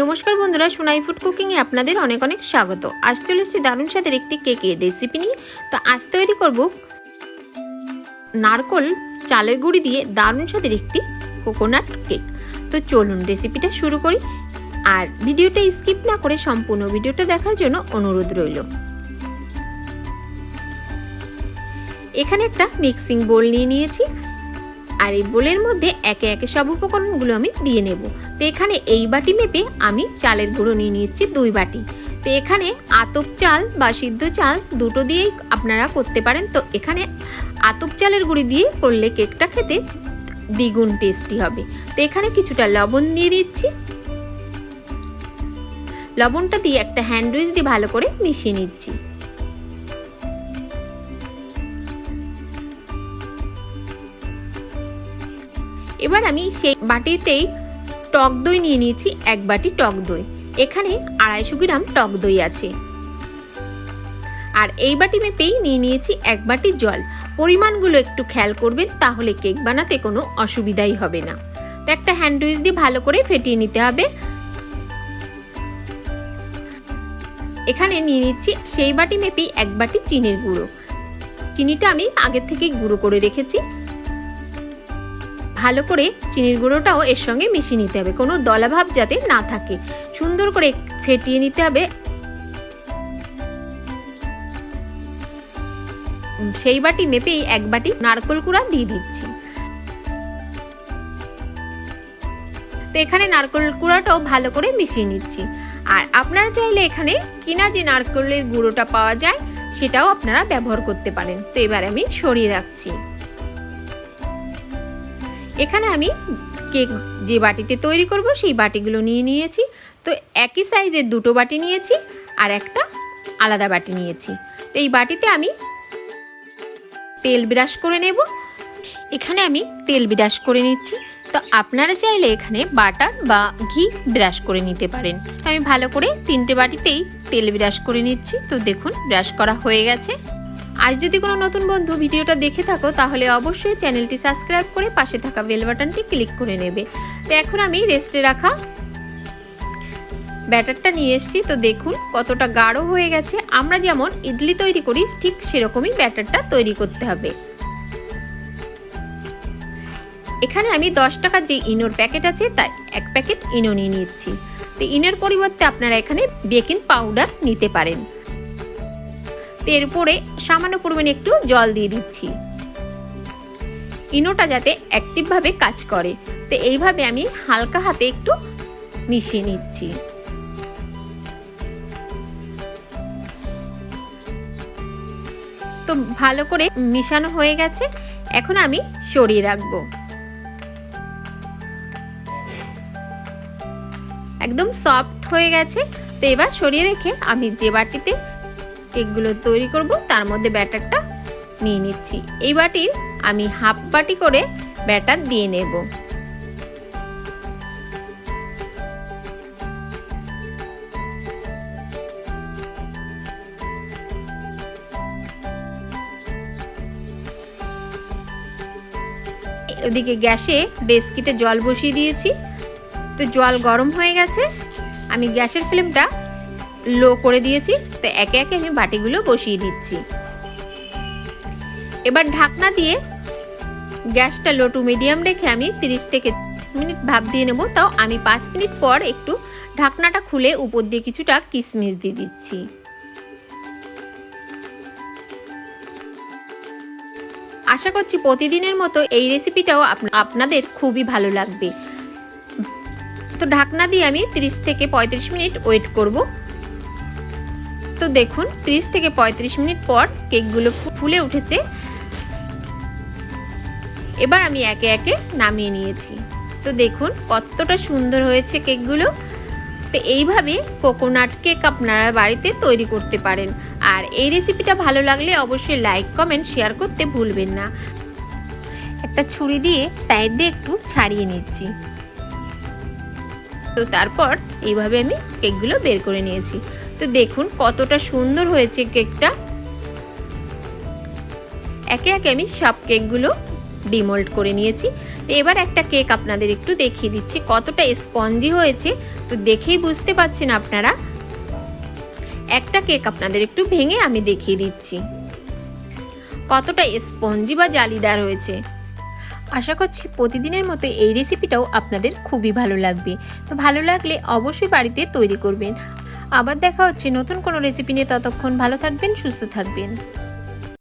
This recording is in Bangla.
নমস্কার বন্ধুরা, সোনাই ফুড কুকিংয়ে আপনাদের অনেক অনেক স্বাগত। আজ চলে এসেছি দারুণ স্বাদের একটি কেকের রেসিপি নিয়ে। তো আজ তৈরি করব নারকল চালের গুঁড়ি দিয়ে দারুণ স্বাদের একটি কোকোনাট কেক তো চলুন রেসিপিটা শুরু করি। আর ভিডিওটা স্কিপ না করে সম্পূর্ণ ভিডিওটা দেখার জন্য অনুরোধ রইল। এখানে একটা মিক্সিং বোল নিয়ে নিয়েছি। আর এই বোলের মধ্যে একে একে সব উপকরণগুলো আমি দিয়ে নেব। তো এখানে এই বাটি মেপে আমি চালের গুঁড়ো নিয়ে নিচ্ছি দুই বাটি। তো এখানে আতপ চাল বা সিদ্ধ চাল দুটো দিয়েই আপনারা করতে পারেন। তো এখানে আতপ চালের গুঁড়ি দিয়ে করলে কেকটা খেতে দ্বিগুণ টেস্টি হবে। তো এখানে কিছুটা লবণ দিয়ে দিচ্ছি। লবণটা দিয়ে একটা হ্যান্ডউইচ দিয়ে ভালো করে মিশিয়ে নিচ্ছি। এবার আমি সেই বাটিতেই টক দই নিয়ে নিয়েছি, এক বাটি টক দই। এখানে আড়াইশো গ্রাম টক দই আছে। আর এই বাটি মেপেই নিয়ে নিয়েছি এক বাটি জল। পরিমাণগুলো একটু খেয়াল করবেন, তাহলে কেক বানাতে কোনো অসুবিধাই হবে না। তো একটা হ্যান্ডউইচ দিয়ে ভালো করে ফেটিয়ে নিতে হবে। এখানে নিয়ে নিচ্ছি সেই বাটি মেপেই এক বাটি চিনির গুঁড়ো। চিনিটা আমি আগের থেকে গুঁড়ো করে রেখেছি। ভালো করে চিনির গুঁড়োটাও এর সঙ্গে মিশিয়ে নিতে হবে। কোনো দলাভাব যাতে না থাকে। সুন্দর করে ফেটিয়ে নিতে হবে। সেই বাটি মেপেই এক বাটি নারকল কুড়া দিয়ে দিচ্ছি। তো এখানে নারকল কুড়াটাও ভালো করে মিশিয়ে নিচ্ছি। আর আপনারা চাইলে এখানে কিনা যে নারকলের গুঁড়োটা পাওয়া যায়, সেটাও আপনারা ব্যবহার করতে পারেন। তো এবার আমি সরিয়ে রাখছি। এখানে আমি কেক যে বাটিতে তৈরি করব, সেই বাটিগুলো নিয়ে নিয়েছি। তো একই সাইজের দুটো বাটি নিয়েছি আর একটা আলাদা বাটি নিয়েছি। তো এই বাটিতে আমি তেল ব্রাশ করে নেব। এখানে আমি তেল ব্রাশ করে নিচ্ছি। তো আপনারা চাইলে এখানে বাটার বা ঘি ব্রাশ করে নিতে পারেন। আমি ভালো করে তিনটে বাটিতেই তেল ব্রাশ করে নিচ্ছি। তো দেখুন, ব্রাশ করা হয়ে গেছে। আজ যদি কোনো নতুন বন্ধু ভিডিওটা দেখে থাকো, তাহলে অবশ্যই চ্যানেলটি সাবস্ক্রাইব করে পাশে থাকা বেল বাটনটি ক্লিক করে নেবে। তো এখন আমি রেস্টে রাখা ব্যাটারটা নিয়ে এসেছি। তো দেখুন কতটা গাঢ় হয়ে গেছে। আমরা যেমন ইডলি তৈরি করি, ঠিক সেরকমই ব্যাটারটা তৈরি করতে হবে। এখানে আমি দশ টাকার যে ইনোর প্যাকেট আছে, তাই এক প্যাকেট ইনো নিয়ে নিচ্ছি। তো ইনোর পরিবর্তে আপনারা এখানে বেকিং পাউডার নিতে পারেন। তো এরপরে সামান্য পরিমাণে একটু জল দিয়ে দিচ্ছি। ইনোটা যাতে অ্যাক্টিভভাবে কাজ করে। তো এইভাবে আমি হালকা হাতে একটু মিশিয়ে নিচ্ছি। তো ভালো করে মিশানো হয়ে গেছে। এখন আমি সরিয়ে রাখব। একদম সফট হয়ে গেছে। তো এবার সরিয়ে রেখে আমি যে বাটিতে কেকগুলো তৈরি করব, তার মধ্যে ব্যাটারটা নিয়ে নিচ্ছি। এই বাটির আমি হাফ বাটি করে ব্যাটার দিয়ে নেব। ওদিকে গ্যাসে ডেস্কিতে জল বসিয়ে দিয়েছি। তো জল গরম হয়ে গেছে। আমি গ্যাসের ফ্লেমটা লো করে দিয়েছি, তো একে একে আমি বাটিগুলো বসিয়ে দিচ্ছি। এবার ঢাকনা দিয়ে গ্যাসটা লো টু মিডিয়াম রেখে আমি 30 থেকে মিনিট ভাপ দিয়ে নেব, তাও আমি পাঁচ মিনিট পর একটু ঢাকনাটা খুলে উপর দিয়ে কিছুটা কিশমিশ দিয়ে দিচ্ছি। আশা করছি প্রতিদিনের মতো এই রেসিপিটাও আপনাদের খুবই ভালো লাগবে। তো ঢাকনা দিয়ে আমি 30 থেকে পঁয়ত্রিশ মিনিট ওয়েট করব। তো দেখুন 30 থেকে পঁয়ত্রিশ মিনিট পর কেকগুলো ফুলে উঠেছে। এবার আমি একে একে নামিয়ে নিয়েছি। তো দেখুন, কতটা সুন্দর হয়েছে কেকগুলো। তো এইভাবে কোকোনাট কেক আপনারা বাড়িতে তৈরি করতে পারেন। আর এই রেসিপিটা ভালো লাগলে অবশ্যই লাইক, কমেন্ট, শেয়ার করতে ভুলবেন না। একটা ছুরি দিয়ে সাইড দিয়ে একটু ছাড়িয়ে নিচ্ছি। তো তারপর এইভাবে আমি কেকগুলো বের করে নিয়েছি। তো দেখুন কতটা সুন্দর হয়েছে কেকটা। একে একে আমি সব কেকগুলো ডিমোল্ড করে নিয়েছি। তো এবার একটা কেক আপনাদের একটু দেখিয়ে দিচ্ছি, কতটা স্পঞ্জি হয়েছে। তো দেখেই বুঝতে পারছেন আপনারা। একটা কেক আপনাদের একটু ভেঙে আমি দেখিয়ে দিচ্ছি। কতটা স্পঞ্জি বা জালিদার হয়েছে। আশা করছি প্রতিদিনের মতো এই রেসিপিটাও আপনাদের খুবই ভালো লাগবে। তো ভালো লাগলে অবশ্যই বাড়িতে তৈরি করবেন। আবার দেখা হচ্ছে নতুন কোনো রেসিপি নিয়ে। ততক্ষণ ভালো থাকবেন সুস্থ থাকবেন।